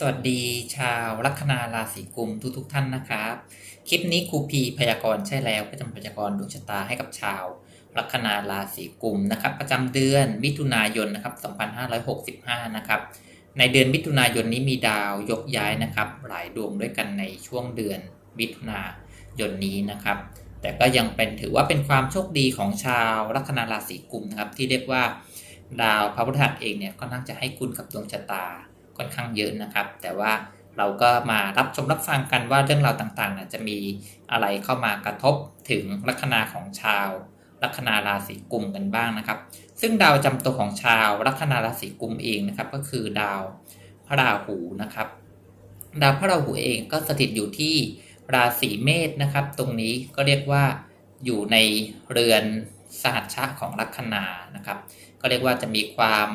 สวัสดีชาวลัคนาราศีกุมทุกทุกท่านนะครับ คลิปนี้ครูพีพยากรณ์ใช่แล้วก็จะมาพยากรณ์ดวงชะตาให้กับชาวลัคนาราศีกุมนะครับ ประจำเดือนมิถุนายนนะครับ2565นะครับในเดือนมิถุนายนนี้มีดาวยกย้ายนะครับ หลายดวงด้วยกันในช่วงเดือนมิถุนายนนี้นะครับ แต่ก็ยังเป็นถือว่าเป็นความโชคดีของชาวลัคนาราศีกุมนะครับที่เรียกว่าดาวพระพุทธหัสเองเนี่ยก็น่าจะให้คุณกับดวงชะตา ค่อนข้างเยอะนะครับ แต่ว่าเราก็มารับชมรับฟังกันว่าเรื่องราวต่างๆจะมีอะไรเข้ามากระทบถึงลัคนาของชาว ลัคนาราศีกุมกันบ้างนะครับ ซึ่งดาวจำตัวของชาว ลัคนาราศีกุมเองนะครับ ก็คือดาวพระราหูนะครับ ดาวพระราหูเองก็สถิตอยู่ที่ราศีเมษนะครับ ตรงนี้ก็เรียกว่าอยู่ในเรือนสหัชชะของลัคนานะครับ ก็เรียกว่าจะมีความ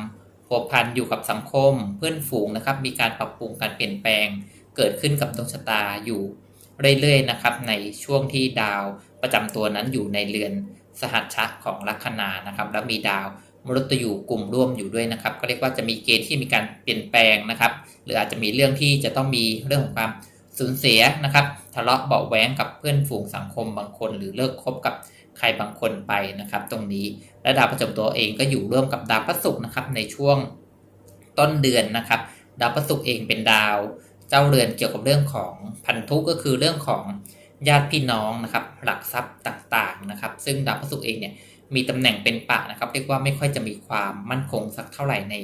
ผัวพันอยู่กับสังคม เพื่อนฝูงนะครับ มีการปรับปรุงการเปลี่ยนแปลง เกิดขึ้นกับดวงชะตาอยู่เรื่อยๆนะครับ ในช่วงที่ดาวประจำตัวนั้นอยู่ในเรือนสหัชชะของลัคนานะครับ แล้วมีดาวมฤตยูกลุ่มร่วมอยู่ด้วยนะครับ ก็เรียกว่าจะมีเกณฑ์ที่มีการเปลี่ยนแปลงนะครับ หรืออาจจะมีเรื่องที่จะต้องมีเรื่องของความสูญเสียนะครับ ทะเลาะเบาะแว้งกับเพื่อนฝูงสังคมบางคน หรือเลิกคบกับ ใครบางคนไปนะครับ ตรงนี้และดาวประจำตัวเองก็อยู่ร่วมกับดาวพระศุกร์นะครับในช่วงต้นเดือนนะครับ ดาวพระศุกร์เองเป็นดาว เจ้าเรือนเกี่ยวกับเรื่องของพันธุก็คือเรื่องของญาติพี่น้องนะครับ หลักทรัพย์ต่างๆนะครับ ซึ่งดาวพระศุกร์เองเนี่ยมีตำแหน่งเป็นปะนะครับเรียกว่าไม่ค่อยจะมีความมั่นคงสักเท่าไหร่ใน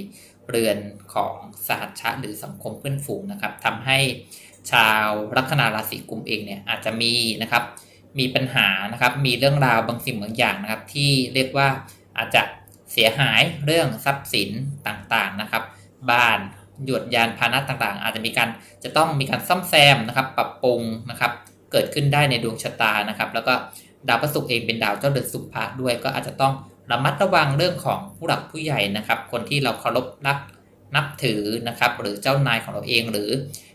เรือนของสหัชชะหรือสังคมเพื่อนฝูงนะครับทำให้ชาวลัคนาราศีกุมเองเนี่ยอาจจะมีนะครับ มีปัญหานะครับ มีเรื่องราวบางสิ่งบางอย่างนะครับ ที่เรียกว่าอาจจะเสียหายเรื่องทรัพย์สินต่างๆนะครับ บ้านหยวดยานพาหนะต่างๆ อาจจะมีการจะต้องมีการซ่อมแซมนะครับ ปรับปรุงนะครับ เกิดขึ้นได้ในดวงชะตานะครับ แล้วก็ดาวพฤหัสเองเป็นดาวเจ้าเดือนสุภะด้วย ก็อาจจะต้องระมัดระวังเรื่องของผู้หลักผู้ใหญ่นะครับ คนที่เราเคารพรักนับถือนะครับ หรือเจ้านายของเราเองหรือ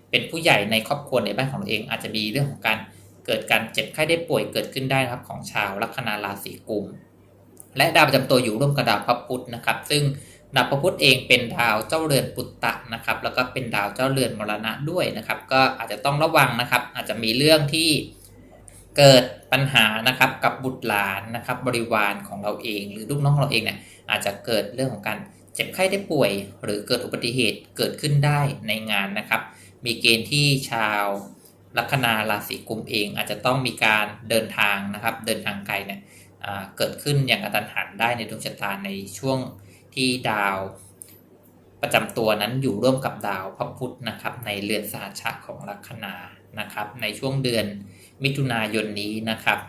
เป็นผู้ใหญ่ในครอบครัวในบ้านของเราเอง อาจจะมีเรื่องของการ เกิดการเจ็บไข้ได้ป่วยเกิดขึ้นได้นะครับของชาวลัคนาราศีกุม และดาวประจำตัวอยู่ร่วมกับดาวพระพุธนะครับ ซึ่งดาวพระพุธเองเป็นดาวเจ้าเรือนปุตตะนะครับ แล้วก็เป็นดาวเจ้าเรือนมรณะด้วยนะครับ ก็อาจจะต้องระวังนะครับ อาจจะมีเรื่องที่เกิดปัญหานะครับกับบุตรหลานนะครับบริวารของเราเอง หรือลูกน้องของเราเองเนี่ยอาจจะเกิดเรื่องของการเจ็บไข้ได้ป่วย หรือเกิดอุบัติเหตุเกิดขึ้นได้ในงานนะครับ มีเกณฑ์ที่ชาว ลัคนาราศีกุมเองอาจจะต้องมีการเดินทางนะครับ เดินทางไกลเนี่ยเกิดขึ้นอย่างกระตันหันได้ในดวงชะตาในช่วงที่ดาวประจำตัวนั้นอยู่ร่วมกับดาวพระพุธนะครับ ในเรือนสหัชะของลัคนานะครับ ในช่วงเดือนมิถุนายนนี้นะครับ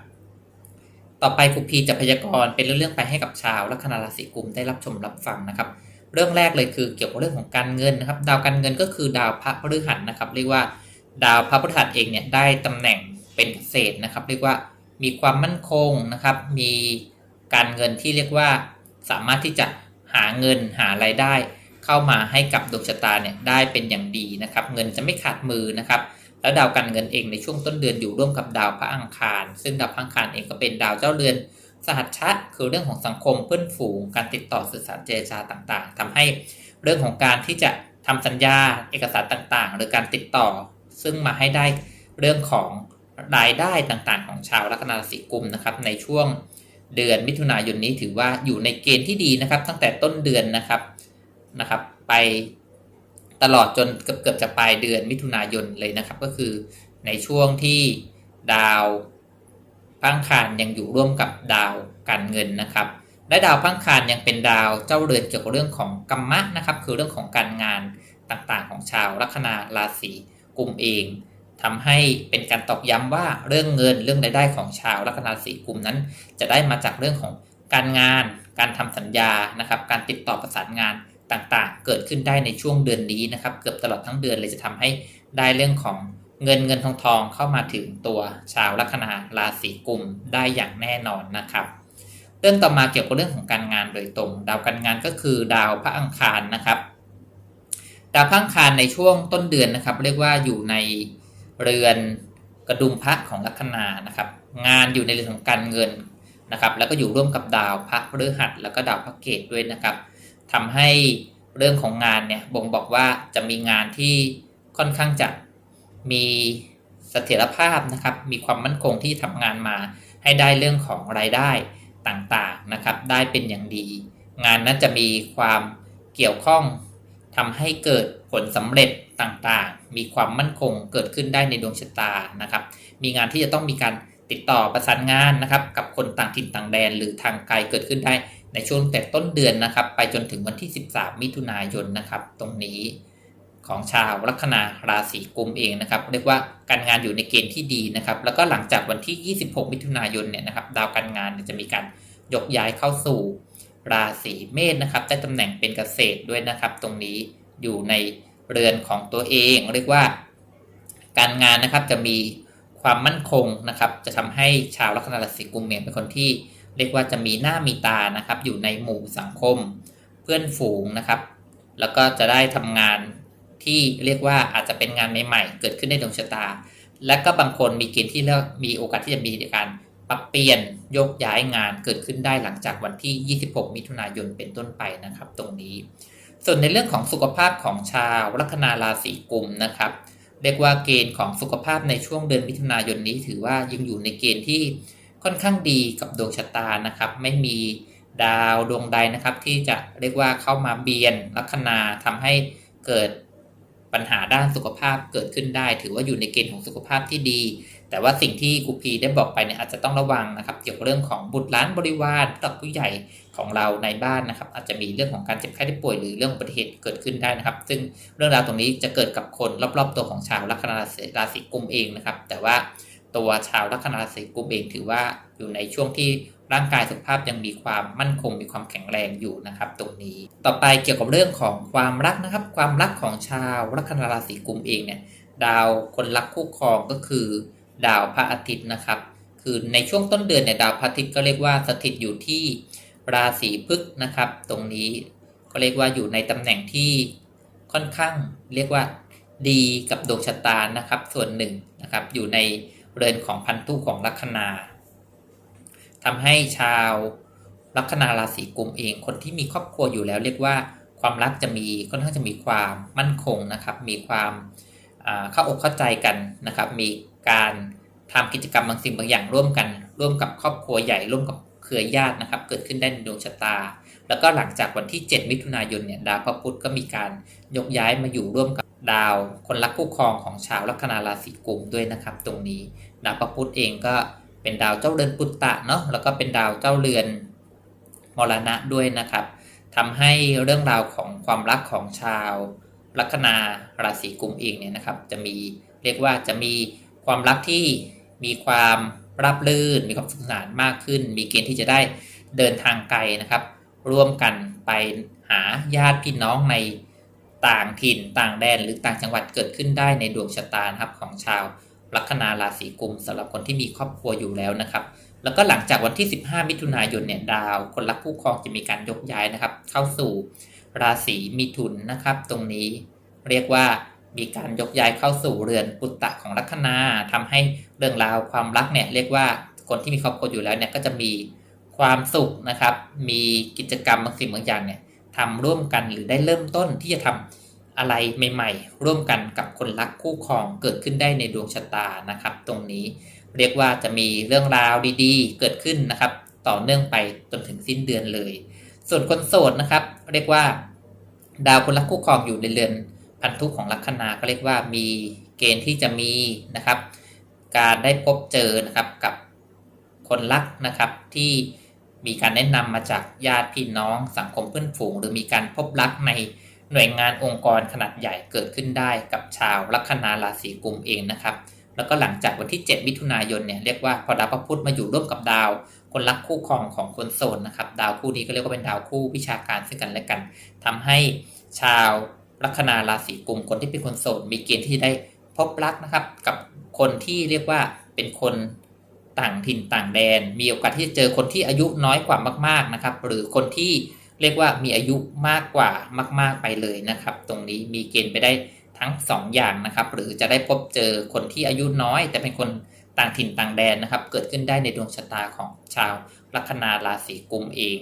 ต่อไปครูพีจะพยากรณ์เป็นเรื่องๆไปให้กับชาวลัคนาราศีกุมได้รับชมรับฟังนะครับ เรื่องแรกเลยคือเกี่ยวกับเรื่องของการเงินนะครับ ดาวการเงินก็คือดาวพระพฤหัสนะครับ เรียกว่า ดาวพระพฤหัสเองเนี่ยได้ตำแหน่งเป็นเกษตรนะครับ เรียกว่ามีความมั่นคงนะครับ มีการเงินที่เรียกว่าสามารถที่จะหาเงินหารายได้ เข้ามาให้กับดวงชะตาเนี่ยได้เป็นอย่างดีนะครับ เงินจะไม่ขาดมือนะครับ แล้วดาวการเงินเองในช่วงต้นเดือนอยู่ร่วมกับดาวพระอังคาร ซึ่งดาวพระอังคารเองก็เป็นดาวเจ้าเรือนสหัชชะคือเรื่องของสังคมเพื่อนฝูง การติดต่อสื่อสารเจรจาต่างๆทำให้เรื่องของการที่จะทำสัญญาเอกสารต่างๆ หรือการติดต่อ ซึ่งมาให้ได้เรื่องของรายได้ต่างๆ ของชาวลัคนาราศีกุมนะครับในช่วงเดือนมิถุนายนนี้ถือว่าอยู่ในเกณฑ์ที่ดีนะครับ ตั้งแต่ต้นเดือนนะครับนะครับ ไปตลอดจนเกือบเกือบจะปลายเดือนมิถุนายนเลยนะครับ ก็คือในช่วงที่ดาวพังคารยังอยู่ร่วมกับดาวการเงินนะครับและดาวพังคารยังเป็นดาวเจ้าเรือนเกี่ยวกับเรื่องของกรรมะนะครับ คือเรื่องของการงานต่างๆ ของชาวลัคนาราศี กลุ่มเองทำให้เป็นการตอกย้ำว่าเรื่องเงินเรื่องรายได้ของชาวลัคนาราศีกลุ่มนั้น จะได้มาจากเรื่องของการงาน การทำสัญญานะครับ การติดต่อประสานงานต่างๆ เกิดขึ้นได้ในช่วงเดือนนี้นะครับ เกือบตลอดทั้งเดือนเลยจะทำให้ได้เรื่องของเงินเงินทองทองเข้ามาถึงตัวชาวลัคนาราศีกุมได้อย่างแน่นอนนะครับ เรื่องต่อมาเกี่ยวกับเรื่องของการงานโดยตรง ดาวการงานก็คือดาวพระอังคารนะครับ ดาวพังคารในช่วงต้นเดือนนะครับ เรียกว่าอยู่ในเรือนกระดุมพระของลัคนานะครับ งานอยู่ในเรื่องของการเงินนะครับ แล้วก็อยู่ร่วมกับดาวพระพฤหัสแล้วก็ดาวพระเกตด้วยนะครับทำให้เรื่องของงานเนี่ยบ่งบอกว่าจะมีงานที่ค่อนข้างจะมีเสถียรภาพนะครับ มีความมั่นคงที่ทำงานมา ให้ได้เรื่องของรายได้ต่างๆนะครับ ได้เป็นอย่างดี งานนั้นจะมีความเกี่ยวข้อง ทำให้เกิดผลสำเร็จต่างๆ มีความมั่นคงเกิดขึ้นได้ในดวงชะตานะครับ มีงานที่จะต้องมีการติดต่อประสานงานนะครับ กับคนต่างถิ่นต่างแดน หรือทางไกลเกิดขึ้นได้ในช่วงแต่ต้นเดือนนะครับ ไปจนถึงวันที่ 13 มิถุนายนนะครับ ตรงนี้ของชาวลัคนาราศีกุมเองนะครับ เรียกว่าการงานอยู่ในเกณฑ์ที่ดีนะครับ แล้วก็หลังจากวันที่ 26 มิถุนายนเนี่ยนะครับ ดาวการงานจะมีการยกย้ายเข้าสู่ ราศีเมษนะครับได้ตำแหน่งเป็นเกษตรด้วยนะครับ ตรงนี้อยู่ในเรือนของตัวเอง เรียกว่า การงานนะครับจะมีความมั่นคงนะครับ จะทำให้ชาวลัคนาราศีกุมเนี่ยเป็นคนที่ เรียกว่าจะมีหน้ามีตานะครับ อยู่ในหมู่สังคม เพื่อนฝูงนะครับ แล้วก็จะได้ทำงานที่เรียกว่าอาจจะเป็นงานใหม่ๆเกิดขึ้นในดวงชะตา และก็บางคนมีเกณฑ์ที่เลือกมีโอกาสที่จะมีการ ปรับเปลี่ยนโยกย้ายงานเกิดขึ้นได้หลังจากวันที่ 26 มิถุนายนเป็นต้นไปนะครับ ตรงนี้ ส่วนในเรื่องของสุขภาพของชาวลัคนาราศีกุมนะครับ เรียกว่าเกณฑ์ของสุขภาพในช่วงเดือนมิถุนายนนี้ ถือว่ายังอยู่ในเกณฑ์ที่ค่อนข้างดีกับดวงชะตานะครับ ไม่มีดาวดวงใดนะครับ ที่จะเรียกว่าเข้ามาเบียนลัคนาทำให้เกิดปัญหาด้านสุขภาพเกิดขึ้นได้ ถือว่าอยู่ในเกณฑ์ของสุขภาพที่ดี แต่ว่าสิ่งที่ครูพีได้บอกไปเนี่ยอาจจะต้องระวังนะครับ เกี่ยวกับเรื่องของบุตรหลานบริวารผู้หลักผู้ใหญ่ของเราในบ้านนะครับ อาจจะมีเรื่องของการเจ็บไข้ได้ป่วยหรือเรื่องอุบัติเหตุเกิดขึ้นได้นะครับ ซึ่งเรื่องราวตรงนี้จะเกิดกับคนรอบๆ ตัวของชาวลัคนาราศีกุมเองนะครับ แต่ว่าตัวชาวลัคนาราศีกุมเองถือว่าอยู่ในช่วงที่ร่างกายสุขภาพยังมีความมั่นคงมีความแข็งแรงอยู่นะครับ ตรงนี้ ต่อไปเกี่ยวกับเรื่องของความรักนะครับ ความรักของชาวลัคนาราศีกุมเองเนี่ยดาวคนรักคู่ครองก็คือ ดาวพระอาทิตย์นะครับ คือในช่วงต้นเดือนเนี่ยดาวพระอาทิตย์ก็เรียกว่าสถิตอยู่ที่ราศีพฤกษ์นะครับ ตรงนี้ก็เรียกว่าอยู่ในตำแหน่งที่ค่อนข้างเรียกว่าดีกับดวงชะตานะครับ ส่วนหนึ่งนะครับ อยู่ในเรือนของพันธุของลัคนาทำให้ชาวลัคนาราศีกุมเอง คนที่มีครอบครัวอยู่แล้ว เรียกว่าความรักจะมีค่อนข้างจะมีความมั่นคงนะครับ มีความเข้าอกเข้าใจกันนะครับ มี การทำกิจกรรมบางสิ่งบางอย่างร่วมกัน ร่วมกับครอบครัวใหญ่ร่วมกับเครือญาตินะครับ เกิดขึ้นได้ในดวงชะตา แล้วก็หลังจากวันที่ 7 มิถุนายนเนี่ยดาวพระพุธก็มีการยกย้ายมาอยู่ร่วมกับดาวคนรักคู่ครองของชาวลัคนาราศีกุมด้วยนะครับ ตรงนี้ดาวพระพุธเองก็เป็นดาวเจ้าเรือนปุตตะเนาะแล้วก็เป็นดาวเจ้าเรือนมรณะด้วยนะครับทำให้เรื่องราวของความรักของชาวลัคนาราศีกุมเองเนี่ยนะครับ จะมีเรียกว่าจะมี ความรักที่มีความรับลื่น มีความสนุกสนานมากขึ้น มีเกณฑ์ที่จะได้เดินทางไกลนะครับ ร่วมกันไปหาญาติพี่น้องในต่างถิ่นต่างแดนหรือต่างจังหวัดเกิดขึ้นได้ในดวงชะตาครับของชาวลัคนาราศีกุมสำหรับคนที่มีครอบครัวอยู่แล้วนะครับ แล้วก็หลังจากวันที่ 15 มิถุนายนเนี่ยดาวคนรักคู่ครองจะมีการยกย้ายนะครับ เข้าสู่ราศีมิถุนนะครับ ตรงนี้เรียกว่า มีการยกย้ายเข้าสู่เรือนปุตตะของลัคนาทำให้เรื่องราวความรักเนี่ยเรียกว่าคนที่มีครอบครัวอยู่แล้วเนี่ยก็จะมีความสุขนะครับ มีกิจกรรมบางสิ่งบางอย่างเนี่ยทำร่วมกันหรือได้เริ่มต้นที่จะทำอะไรใหม่ ๆ ร่วมกันกับคนรักคู่ครองเกิดขึ้นได้ในดวงชะตานะครับ ตรงนี้เรียกว่าจะมีเรื่องราวดีๆ เกิดขึ้นนะครับ ต่อเนื่องไปจนถึงสิ้นเดือนเลย ส่วนคนโสดนะครับ เรียกว่า ดาวคนรักคู่ครองอยู่ในเรือน พันธุของลัคนาก็เรียกว่ามีเกณฑ์ที่จะมีนะครับ การได้พบเจอนะครับกับคนรักนะครับที่มีการแนะนำมาจากญาติพี่น้องสังคมเพื่อนฝูง หรือมีการพบรักในหน่วยงานองค์กรขนาดใหญ่เกิดขึ้นได้กับชาวลัคนาราศีกุมเองนะครับ แล้วก็หลังจากวันที่ 7 มิถุนายนเนี่ยเรียกว่าพอดาวพระพุธมาอยู่ร่วมกับดาว คนรักคู่ครองของคนโสดนะครับ ดาวคู่นี้ก็เรียกว่าเป็นดาวคู่วิชาการซึ่งกันและกันทำให้ชาว ลัคนาราศีกุมคนที่เป็นคนโสดมีเกณฑ์ที่ได้พบรักนะครับ กับคนที่เรียกว่าเป็นคนต่างถิ่นต่างแดน มีโอกาสที่จะเจอคนที่อายุน้อยกว่ามาก ๆนะครับ หรือคนที่เรียกว่ามีอายุมากกว่ามาก ๆไปเลยนะครับ ตรงนี้มีเกณฑ์ไปได้ทั้ง 2 อย่างนะครับ หรือจะได้พบเจอคนที่อายุน้อย แต่เป็นคนต่างถิ่นต่างแดนนะครับ เกิดขึ้นได้ในดวงชะตาของชาวลัคนาราศีกุมเอง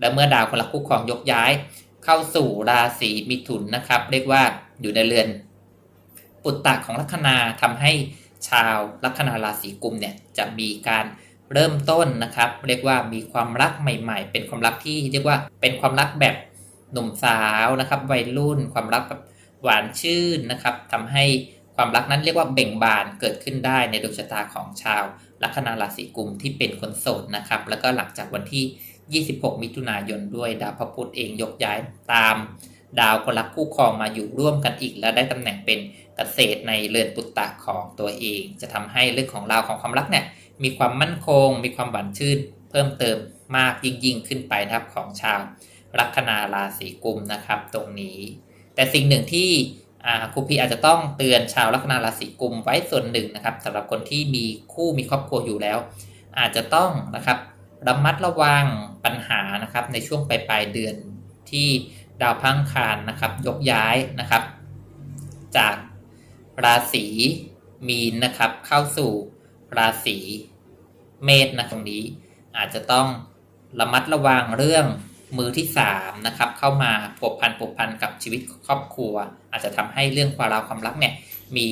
และเมื่อดาวคนละคู่ครองยกย้าย เข้าสู่ราศีมิถุนนะครับ เรียกว่าอยู่ในเรือนปปุตตะของลัคนาทำให้ชาวลัคนาราศีกุมเนี่ยจะมีการเริ่มต้นนะครับ เรียกว่ามีความรักใหม่ ๆ เป็นความรักที่เรียกว่าเป็นความรักแบบหนุ่มสาวนะครับ วัยรุ่น ความรักแบบหวานชื่นนะครับทำให้ความรักนั้นเรียกว่าเบ่งบานเกิดขึ้นได้ในดวงชะตาของชาวลัคนาราศีกุมที่เป็นคนโสดนะครับ แล้วก็หลังจากวันที่ 26 มิถุนายนด้วยดาวพระพุธเองยกย้ายตามดาวคนรักคู่ครองมาอยู่ร่วมกันอีก และได้ตำแหน่งเป็นเกษตรในเรือนปุตตะของตัวเอง จะทำให้เรื่องของราวของความรักเนี่ยมีความมั่นคง มีความหวานชื่น เพิ่มเติมมากยิ่งยิ่งขึ้นไปนะครับของชาวลัคนาราศีกุมนะครับ ตรงนี้ แต่สิ่งหนึ่งที่ครูพีอาจจะต้องเตือนชาวลัคนาราศีกุมไว้ส่วนหนึ่งนะครับสำหรับคนที่มีคู่มีครอบครัวอยู่แล้ว อาจจะต้องนะครับ ระมัดระวังปัญหานะครับในช่วงปลายปลายเดือนที่ดาวพังคารนะครับ ยกย้ายนะครับ จากราศีมีนนะครับ เข้าสู่ราศีเมษนะตรงนี้ อาจจะต้องระมัดระวังเรื่องมือที่3นะครับเข้ามาผูกพันผูกพันกับชีวิตครอบครัว อาจจะทำให้เรื่องความรักความรักเนี่ยมี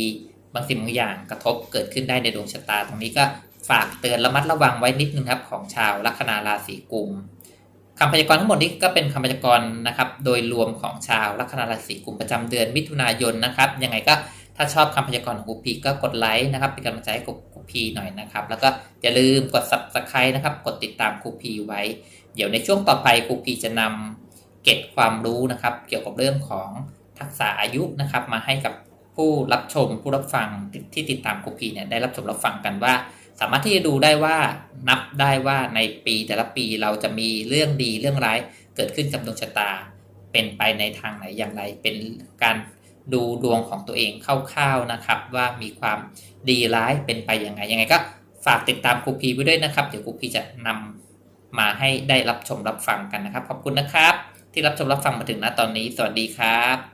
บางสิ่งบางอย่างกระทบเกิดขึ้นได้ในดวงชะตา ตรงนี้ก็ ฝากเตือนระมัดระวังไว้นิดนึงครับของชาวลัคนาราศีกุมคำพยากรณ์ทั้งหมดนี้ก็เป็นคำพยากรณ์นะครับ โดยรวมของชาวลัคนาราศีกุมประจำเดือนมิถุนายนนะครับ ยังไงก็ถ้าชอบคำพยากรณ์ของกูพีก็กดไลค์นะครับเป็นกำลังใจให้กูพีหน่อยนะครับ แล้วก็อย่าลืมกด subscribe นะครับ กดติดตามกูพีไว้ เดี๋ยวในช่วงต่อไปกูพีจะนำเก็บความรู้นะครับ เกี่ยวกับเรื่องของทักษะอายุนะครับ มาให้กับผู้รับชมผู้รับฟังที่ติดตามกูพีเนี่ยได้รับชมรับฟังกันว่า สามารถที่จะดูได้ว่านับได้ว่าในปีแต่ละปีเราจะมีเรื่องดีเรื่องร้ายเกิดขึ้นกับดวงชะตา เป็นไปในทางไหนอย่างไร เป็นการดูดวงของตัวเองคร่าวๆนะครับ ว่ามีความดีร้ายเป็นไปยังไงยังไงก็ฝากติดตามครูพีไว้ด้วยนะครับ เดี๋ยวครูพีจะนำมาให้ได้รับชมรับฟังกันนะครับ ขอบคุณนะครับ ที่รับชมรับฟังมาถึงณตอนนี้ สวัสดีครับ